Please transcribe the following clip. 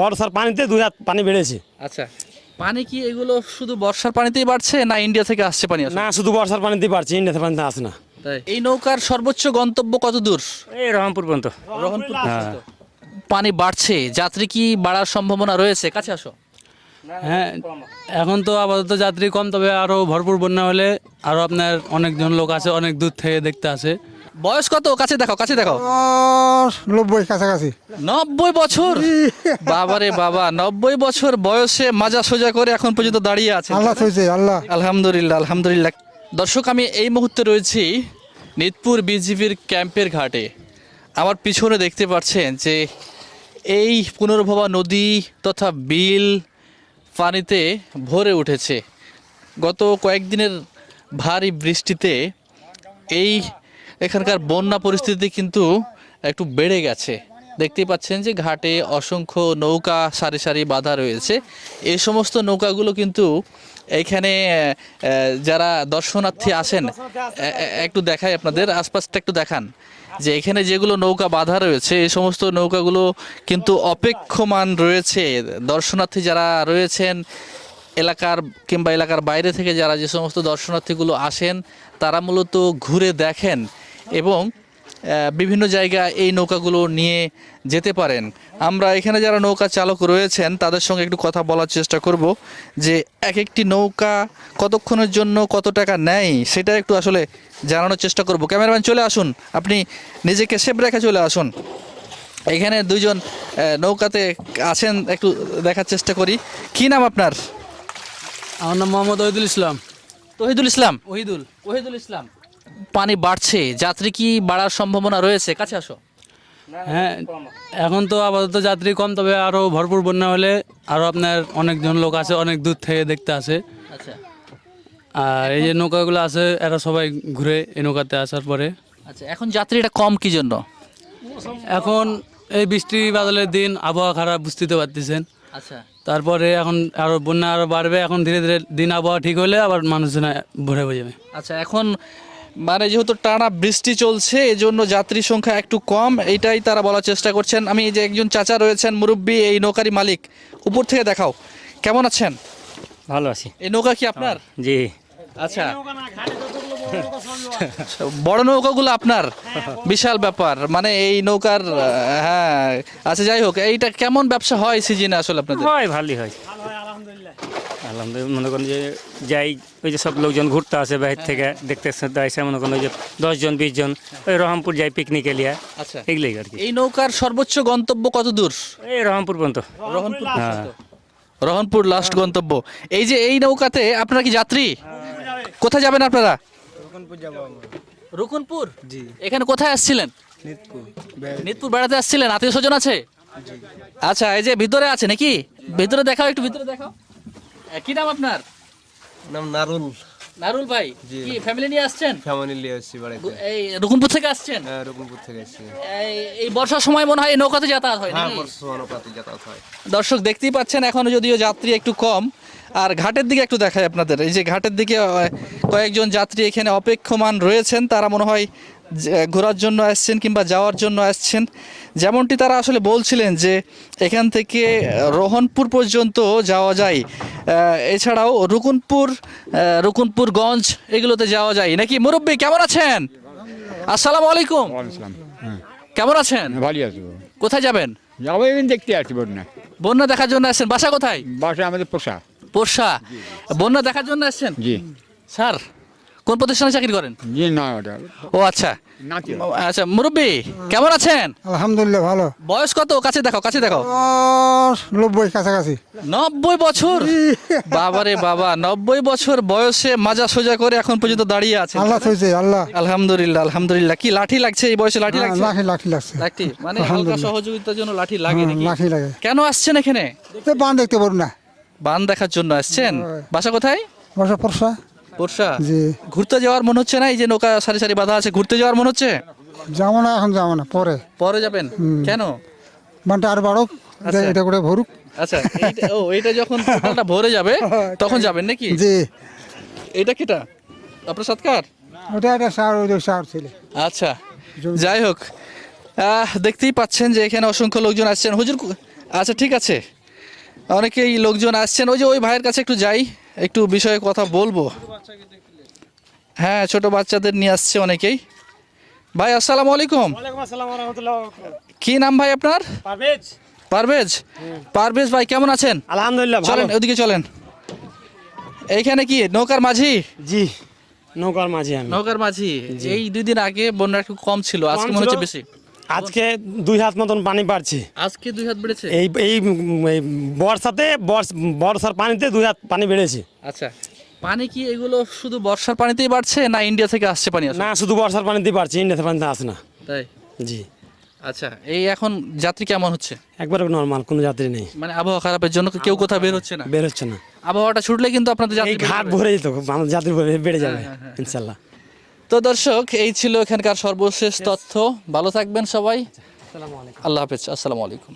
বর্ষার পানিতে দুই হাত পানি বেড়েছে। আচ্ছা পানি কি এগুলো শুধু বর্ষার পানিতেই বাড়ছে না ইন্ডিয়া থেকে আসছে পানি না শুধু বর্ষার পানিতেই পারছে ইন্ডিয়াতে পানিতে আসে না। তাই। এই নৌকার সর্বোচ্চ গন্তব্য কত দূর? এই রহমপুর পর্যন্ত। রহনপুর পর্যন্ত। পানি বাড়ছে যাত্রী কি বাড়ার সম্ভাবনা রয়েছে? কাছে আসো। হ্যাঁ এখন তো আপাতত যাত্রী কম তবে আরও ভরপুর বন্যা হলে আরও আপনার অনেকজন লোক আছে অনেক দূর থেকে দেখতে আসে। বয়স কত? কাছে দেখো কাছে দেখো নব্বই কাছাকাছি। নব্বই বছর? বাবারে বাবা নব্বই বছর বয়সে মাজা সোজা করে এখন পর্যন্ত দাঁড়িয়ে আছে। আল্লাহ আল্লাহ। আলহামদুলিল্লাহ আলহামদুলিল্লাহ। দর্শক আমি এই মুহূর্তে রয়েছি নিতপুর বিজিবির ক্যাম্পের ঘাটে। আমার পিছনে দেখতে পাচ্ছেন যে এই পুনর্ভবা নদী তথা বিল পানিতে ভরে উঠেছে। গত কয়েকদিনের ভারী বৃষ্টিতে এই এখানকার বন্যা পরিস্থিতি কিন্তু একটু বেড়ে গেছে। দেখতেই পাচ্ছেন যে ঘাটে অসংখ্য নৌকা সারি সারি বাধা রয়েছে। এই সমস্ত নৌকাগুলো কিন্তু এখানে যারা দর্শনার্থী আসেন একটু দেখাই আপনাদের, আশপাশটা একটু দেখান। যে এখানে যেগুলো নৌকা বাঁধা রয়েছে এই সমস্ত নৌকাগুলো কিন্তু অপেক্ষমান রয়েছে। দর্শনার্থী যারা রয়েছেন, এলাকার কিংবা এলাকার বাইরে থেকে যারা যে সমস্ত দর্শনার্থীগুলো আসেন, তারা মূলত ঘুরে দেখেন এবং বিভিন্ন জায়গায় এই নৌকাগুলো নিয়ে যেতে পারেন। আমরা এখানে যারা নৌকা চালক রয়েছেন তাদের সঙ্গে একটু কথা বলার চেষ্টা করব যে এক একটি নৌকা কতক্ষণের জন্য কত টাকা নেয় সেটা একটু আসলে জানানোর চেষ্টা করব। ক্যামেরাম্যান চলে আসুন। আপনি নিজেকে সেভ রেখে চলে আসুন। এখানে দুইজন আহ, নৌকাতে আছেন একটু দেখার চেষ্টা করি। কি নাম আপনার? আমার নাম মোহাম্মদ ওহিদুল ইসলাম। তহিদুল ইসলাম? ওহিদুল ওহিদুল ইসলাম। পানি বাড়ছে যাত্রী কি বাড়ার সম্ভাবনা রয়েছে? কাছে আসো। হ্যাঁ এখন তো আপাতত যাত্রী কম তবে আরও ভরপুর বন্যা হলে আরও আপনার অনেকজন লোক আছে অনেক দূর থেকে দেখতে আসে। আচ্ছা। আর এই যে নৌকাগুলো আছে এরা সবাই ঘুরে এই নৌকাতে আসার পরে। আচ্ছা এখন যাত্রীটা কম কি জন্য? এখন এই বৃষ্টি বাদলের দিন আবহাওয়া খারাপ বুঝতে পারতেছেন। আচ্ছা। তারপরে এখন আরও বন্যা আরও বাড়বে এখন ধীরে ধীরে দিন আবহাওয়া ঠিক হলে আবার মানুষজন ভরে হয়ে যাবে। আচ্ছা এখন মানে যেহেতু টানা বৃষ্টি চলছে এজন্য যাত্রী সংখ্যা একটু কম এটাই তারা বলার চেষ্টা করছেন। আমি এই যে একজন চাচা রয়েছেন মুরব্বী এই নৌকারি মালিক উপর থেকে দেখাও। কেমন আছেন? ভালো আছি। এই নৌকা কি আপনার? জি। আচ্ছা। বড় নৌকাগুলো আপনার? বিশাল ব্যাপার। মানে এই নৌকার হ্যাঁ আচ্ছা যাই হোক এইটা কেমন ব্যবসা হয় সিজনে আসলে আপনাদের? হয় ভালোই হয়। আলহামদুলিল্লাহ মনে করেন যে যাই ওই যে সব লোকজন ঘুরতে আসে বাইরে থেকে দেখতে আসে মনে করেন ওই যে দশজন বিশ জন ওই রহমপুর যাই পিকনিকে লিয়া আচ্ছা। এগুলোই আর কি। এই নৌকার সর্বোচ্চ গন্তব্য কত দূর? এই রহমপুর পর্যন্ত। রহনপুর পর্যন্ত। রহনপুর লাস্ট গন্তব্য। এই যে এই নৌকাতে আপনারা কি যাত্রী? কোথায় যাবেন আপনারা? রুকুনপুর জি। এখানে কোথায় আসছিলেন? নিতপুর। বেড়াতে আসছিলেন? আত্মীয় স্বজন আছে? আচ্ছা এই যে ভিতরে আছে নাকি? ভিতরে দেখাও একটু ভিতরে দেখাও। কি নাম আপনার? নাম নারুল। নারুল ভাই কি ফ্যামিলি নিয়ে আসছেন? ফ্যামিলি নিয়ে এসেছি বাড়িতে। এই থেকে আসছেন? হ্যাঁ রকমপুর থেকে এসেছি এই- বর্ষার সময় মনে হয় নৌকাতে যাতায়াত হয় হ্যাঁ নাকি? বর্ষ অনুপাতে যাতায়াত হয়। দর্শক দেখতেই পাচ্ছেন এখনও যদিও যাত্রী একটু কম আর ঘাটের দিকে একটু দেখাই আপনাদের। এই যে ঘাটের দিকে কয়েকজন যাত্রী এখানে অপেক্ষমান রয়েছেন তারা মনে হয় ঘোরার জন্য আসছেন কিংবা যাওয়ার জন্য আসছেন যেমনটি তারা আসলে বলছিলেন যে এখান থেকে রোহনপুর পর্যন্ত যাওয়া যায়। এছাড়াও রুকুনপুর রুকুনপুরগঞ্জ এগুলোতে যাওয়া যায়। নাকি মুরব্বী কেমন আছেন? আসসালামু আলাইকুম। কেমন আছেন? ভালো আছি কোথায় যাবেন? যাব দেখতে আসছি বন্যা। বন্যা দেখার জন্য আসছেন। বাসা কোথায়? বাসা আমাদের পোষা। পোষা। বন্যা দেখার জন্য আসছেন? জি। স্যার কোন প্রতিষ্ঠানে চাকরি করেন? জি না ওটা ও আচ্ছা। আচ্ছা মুরব্বী কেমন আছেন? আলহামদুলিল্লাহ ভালো। বয়স কত? কাছে দেখো কাছে দেখো নব্বই কাছাকাছি। নব্বই বছর? বাবারে বাবা নব্বই বছর বয়সে মাজা সোজা করে এখন পর্যন্ত দাঁড়িয়ে আছে আল্লাহ থইছে আল্লাহ। আলহামদুলিল্লাহ আলহামদুলিল্লাহ। কি লাঠি লাগছে এই বয়সে লাঠি লাগছে? লাঠি লাঠি লাগছে। লাঠি? মানে হালকা সহযোগিতার জন্য লাঠি লাগে নাকি? লাঠি লাগে। কেন আসছেন এখানে? তো বান দেখতে পারব না। বান দেখার জন্য আসছেন? বাসা কোথায়? বর্ষা পরশা। পোরশা জি। ঘুরতে যাওয়ার মনে হচ্ছে না? এই যে নৌকা সারি সারি বাঁধা আছে ঘুরতে যাওয়ার মনে হচ্ছে? যাব না এখন যাব না পরে। পরে যাবেন? কেন? বানটা আর বাড়ুক আচ্ছা। এটা করে ভরুক। আচ্ছা ও এটা যখন টোটালটা ভরে যাবে তখন যাবেন নাকি? জি। এটা কিটা? আপনার সৎকার ওটা একটা সার ওই সার ছিল। আচ্ছা যাই হোক। দেখতেই পাচ্ছেন যে এখানে অসংখ্য লোকজন আসছেন। হুজুর আচ্ছা ঠিক আছে। অনেকেই লোকজন আসছেন। ওই যে ওই ভাইয়ের কাছে একটু যাই একটু বিষয়ে কথা বলব। হ্যাঁ ছোট বাচ্চাদের নিয়ে আসছে অনেকেই। ভাই আসসালামু আলাইকুম। কি নাম ভাই আপনার? পারভেজ। পারভেজ। পারভেজ ভাই কেমন আছেন? আলহামদুলিল্লাহ চলেন ওদিকে চলেন। এইখানে কি নৌকার মাঝি? জি নৌকার মাঝি আমি। নৌকার মাঝি। এই দুই দিন আগে বন্যা একটু কম ছিল আজকে মনে হচ্ছে বেশি। আজকে দুই হাত মতন পানি বাড়ছে। আজকে দুই হাত বেড়েছে? এই এই বর্ষাতে বর্ষ- বর্ষার পানিতে দুই হাত পানি বেড়েছে। আচ্ছা পানি কি এগুলো শুধু বর্ষার পানিতেই বাড়ছে না ইন্ডিয়া থেকে আসছে পানি না শুধু বর্ষার পানিতেই বাড়ছে ইন্ডিয়াতে পানিতে আসে না। তাই? জি। আচ্ছা এই এখন যাত্রী কেমন হচ্ছে? একবারে নর্মাল কোনো যাত্রী নেই। মানে আবহাওয়া খারাপের জন্য কেউ কোথাও বের হচ্ছে না? বের হচ্ছে না। আবহাওয়াটা ছুটলে কিন্তু আপনাদের যাত্রী ঘাট ভরে যেত আমাদের যাত্রী ভরে- বেড়ে যাবে ইনশাল্লাহ। তো দর্শক এই ছিল এখানকার সর্বশেষ তথ্য। ভালো থাকবেন সবাই। আল্লাহ হাফেজ আসসালামু আলাইকুম।